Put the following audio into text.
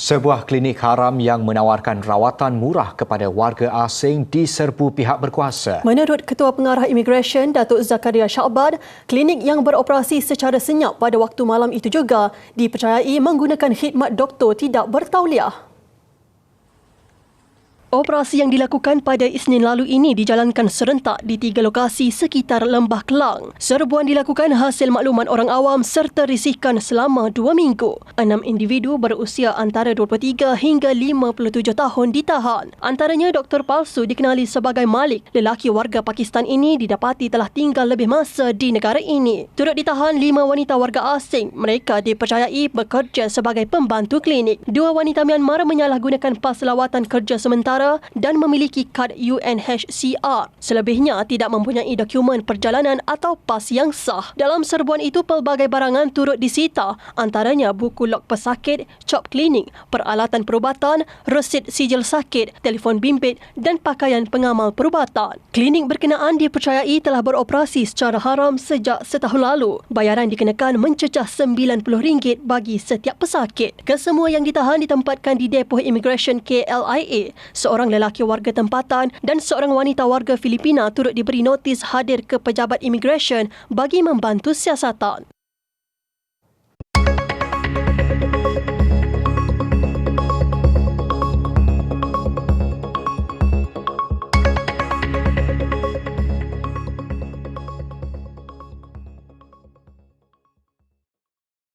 Sebuah klinik haram yang menawarkan rawatan murah kepada warga asing diserbu pihak berkuasa. Menurut Ketua Pengarah Imigresen Datuk Zakaria Syakban, klinik yang beroperasi secara senyap pada waktu malam itu juga dipercayai menggunakan khidmat doktor tidak bertauliah. Operasi yang dilakukan pada Isnin lalu ini dijalankan serentak di tiga lokasi sekitar Lembah Kelang. Serbuan dilakukan hasil makluman orang awam serta risikan selama dua minggu. Enam individu berusia antara 23 hingga 57 tahun ditahan. Antaranya doktor palsu dikenali sebagai Malik. Lelaki warga Pakistan ini didapati telah tinggal lebih masa di negara ini. Turut ditahan lima wanita warga asing. Mereka dipercayai bekerja sebagai pembantu klinik. Dua wanita Myanmar menyalahgunakan pas lawatan kerja sementara negara dan memiliki kad UNHCR. Selebihnya tidak mempunyai dokumen perjalanan atau pas yang sah. Dalam serbuan itu pelbagai barangan turut disita antaranya buku log pesakit, cop klinik, peralatan perubatan, resit sijil sakit, telefon bimbit dan pakaian pengamal perubatan. Klinik berkenaan dipercayai telah beroperasi secara haram sejak setahun lalu. Bayaran dikenakan mencecah RM90 bagi setiap pesakit. Kesemua yang ditahan ditempatkan di depoh imigresen KLIA. So seorang lelaki warga tempatan dan seorang wanita warga Filipina turut diberi notis hadir ke pejabat imigresen bagi membantu siasatan.